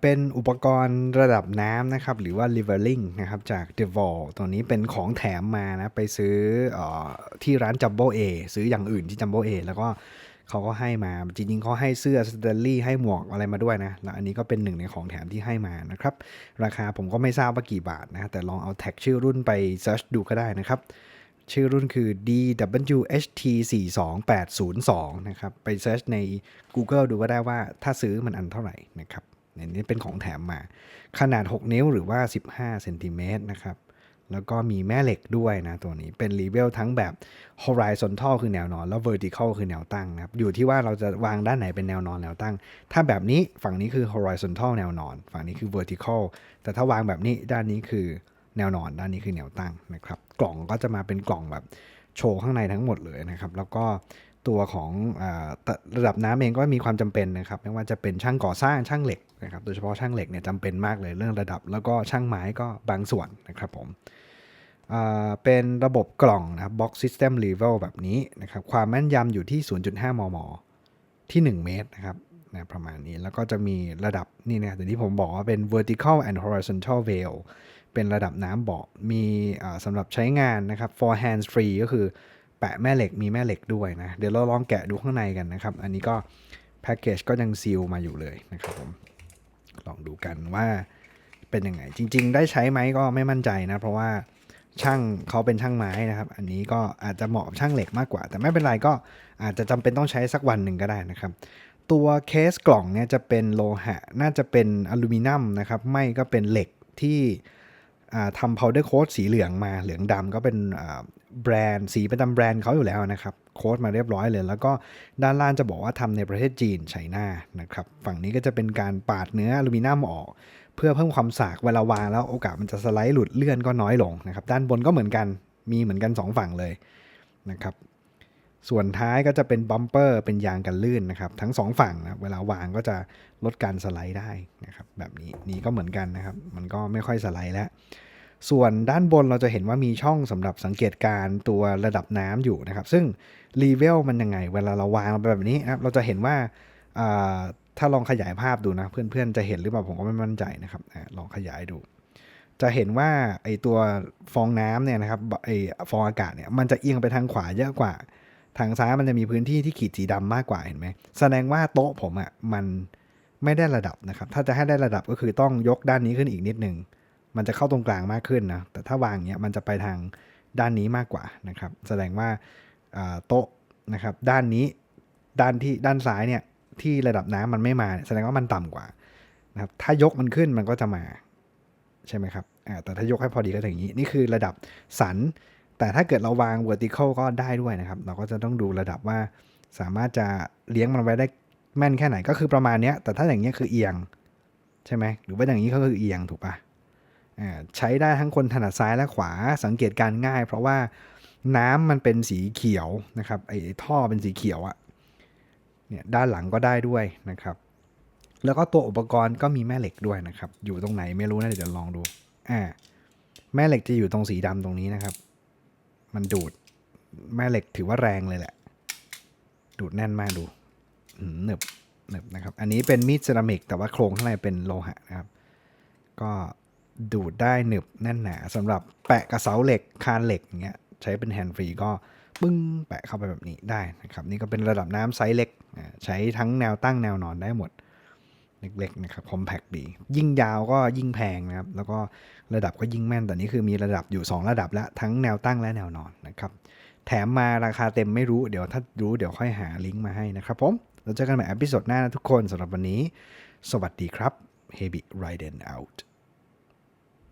เป็นอุปกรณ์ระดับน้ำนะครับ หรือว่า leveling นะครับ จาก The Wall ตัวนี้เป็นของแถมมานะ ไปซื้ออที่ร้าน Jumbo A ซื้ออย่างอื่นที่ Jumbo A แล้วก็เขาก็ให้มา จริงๆเขาให้เสื้อสเตลลี่ให้หมวกอะไรมาด้วยนะ แล้วอันนี้ก็เป็นหนึ่งในของแถมที่ให้มานะครับ ราคาผมก็ไม่ทราบว่ากี่บาทนะ แต่ลองเอาแท็กชื่อรุ่นไปเซิร์ชดูก็ได้นะครับ ชื่อรุ่นคือ DWHT42802 นะครับ ไปเซิร์ชใน Google ดูก็ได้ว่าถ้าซื้อมันอันเท่าไหร่นะครับ อันนี้เป็นของแถมมา ขนาด 6 นิ้วหรือว่า 15เซนติเมตรนะครับ แล้วก็มีแม่เหล็กด้วยนะตัวนี้เป็นรีเวลทั้งแบบ horizontal คือแนวนอน แล้ว vertical คือแนวตั้งนะครับ อยู่ที่ว่าเราจะวางด้านไหนเป็นแนวนอนแนวตั้ง ถ้าแบบนี้ฝั่งนี้คือ horizontal แนวนอน ฝั่งนี้คือ vertical แต่ถ้าวางแบบนี้ด้านนี้คือแนวนอน ด้านนี้คือแนวตั้งนะครับ กล่องก็จะมาเป็นกล่องแบบโชว์ข้างในทั้งหมดเลยนะครับ แล้วก็ ตัวของอระดับน้ำเองก็มีความจำเป็นนะครับ ไม่ว่าจะเป็นช่างก่อสร้างช่างเหล็กนะครับ โดยเฉพาะช่างเหล็กเนี่ยจำเป็นมากเลยเรื่องระดับ แล้วก็ช่างไม้ก็บางส่วนนะครับผมเป็นระบบกล่องนะครับ box system level แบบนี้นะครับ ความแม่นยำอยู่ที่ 0.5 มม ที่ 1 เมตรนะครับนะประมาณนี้ แล้วก็จะมีระดับนี่นะแต่ที่ผมบอกว่าเป็น vertical and horizontal veil เป็นระดับน้ำเบาะมีสำหรับใช้งานนะครับ for hands free ก็คือ ปะแม่เหล็กมีแม่เหล็กด้วยนะ เดี๋ยวเราลองแกะดูข้างในกันนะครับ อันนี้ก็แพ็กเกจก็ยังซีลมาอยู่เลยนะครับผม ลองดูกันว่าเป็นยังไง จริง ๆ ได้ใช้ไหมก็ไม่มั่นใจนะ เพราะว่าช่างเขาเป็นช่างไม้นะครับ อันนี้ก็อาจจะเหมาะกับช่างเหล็กมากกว่า แต่ไม่เป็นไรก็อาจจะจำเป็นต้องใช้สักวันหนึ่งก็ได้นะครับ ตัวเคสกล่องเนี่ยจะเป็นโลหะ น่าจะเป็นอลูมิเนียมนะครับ ไม่ก็เป็นเหล็กที่ทำ powder coat สีเหลืองมา เหลืองดำก็เป็น แบรนด์สีประจำแบรนด์เขาอยู่แล้วนะครับโค้ดมาเรียบร้อยเลย แล้วก็ด้านล่างจะบอกว่าทำในประเทศจีนไชน่านะครับฝั่งนี้ก็จะเป็นการปาดเนื้ออลูมิเนียมออก เพื่อเพิ่มความสากเวลาวางแล้วโอกาสมันจะสไลด์หลุดเลื่อนก็น้อยลงนะครับด้านบนก็เหมือนกันมีเหมือนกัน 2 ฝั่งเลยนะครับส่วนท้ายก็จะเป็นบัมเปอร์เป็นยางกันลื่นนะครับทั้ง 2 ฝั่งนะเวลาวางก็จะลดการสไลด์ได้นะครับแบบนี้นี่ก็เหมือนกันนะครับ มันก็ไม่ค่อยสไลด์แล้ว ส่วนด้านบนเราจะเห็นว่ามีช่องสำหรับสังเกตการ์ตัวระดับน้ำอยู่นะครับ ซึ่งรีเวลมันยังไง เวลาเราวางลงไปแบบนี้นะครับ เราจะเห็นว่าถ้าลองขยายภาพดูนะ เพื่อนๆจะเห็นหรือเปล่าผมก็ไม่มั่นใจนะครับลองขยายดู จะเห็นว่าไอตัวฟองน้ำเนี่ยนะครับไอฟองอากาศเนี่ยมันจะเอียงไปทางขวาเยอะกว่า ทางซ้ายมันจะมีพื้นที่ที่ขีดสีดำมากกว่าเห็นไหมแสดงว่าโต๊ะผมอะ่ะมันไม่ได้ระดับนะครับ ถ้าจะให้ได้ระดับก็คือต้องยกด้านนี้ขึ้นอีกนิดนึง มันจะเข้าตรงกลางมากขึ้นนะ แต่ถ้าวางเนี้ยมันจะไปทางด้านนี้มากกว่านะครับ แสดงว่าโต๊ะนะครับด้านนี้ด้านที่ด้านซ้ายเนี่ยที่ระดับน้ำมันไม่มาเนี่ยแสดงว่ามันต่ำกว่านะครับถ้ายกมันขึ้นมันก็จะมาใช่ไหมครับแต่ถ้ายกให้พอดีก็อย่างนี้ นี่คือระดับสัน แต่ถ้าเกิดเราวาง vertical ก็ได้ด้วยนะครับ เราก็จะต้องดูระดับว่าสามารถจะเลี้ยงมันไว้ได้แม่นแค่ไหนก็คือประมาณเนี้ยแต่ถ้าอย่างเงี้ยคือเอียงใช่ไหมหรือว่าอย่างนี้ก็คือเอียงถูกปะอ่า ใช้ได้ทั้งคนถนัดซ้ายและขวาสังเกตการง่าย เพราะว่าน้ำมันเป็นสีเขียวนะครับไอ้ท่อเป็นสีเขียวอะเนี่ยด้านหลังก็ได้ด้วยนะครับ แล้วก็ตัวอุปกรณ์ก็มีแม่เหล็กด้วยนะครับ อยู่ตรงไหนไม่รู้นะเดี๋ยวลองดูอ่าแม่เหล็กจะอยู่ตรงสีดำตรงนี้นะครับ มันดูดแม่เหล็กถือว่าแรงเลยแหละ ดูดแน่นมากดูอืมหนึบหนึบนะครับ อันนี้เป็นมีดเซรามิกแต่ว่าโครงข้างในเป็นโลหะนะครับ ก็ ดูดได้หนึบแน่นหนาสำหรับแปะกระเสาเหล็กคานเหล็กอย่างเงี้ยใช้เป็นแฮนด์ฟรีก็ปึ้งแปะเข้าไปแบบนี้ได้นะครับนี่ก็เป็นระดับน้ำไซส์เล็ก ใช้ทั้งแนวตั้งแนวนอนได้หมดเล็กๆนะครับคอมแพคดี ยิ่งยาวก็ยิ่งแพงนะครับ แล้วก็ระดับก็ยิ่งแม่นแต่นี่คือมีระดับอยู่ 2 ระดับล้วทั้งแนวตั้งและแนวนอนนะครับ แถมมาราคาเต็มไม่รู้เดี๋ยวถ้ารู้เดี๋ยวค่อยหาลิงก์มาให้นะครับผมเราเจอกันใหม่อพิโซดหน้านะทุกคนสำหรับวันนี้ สวัสดีครับ Heavy Riden out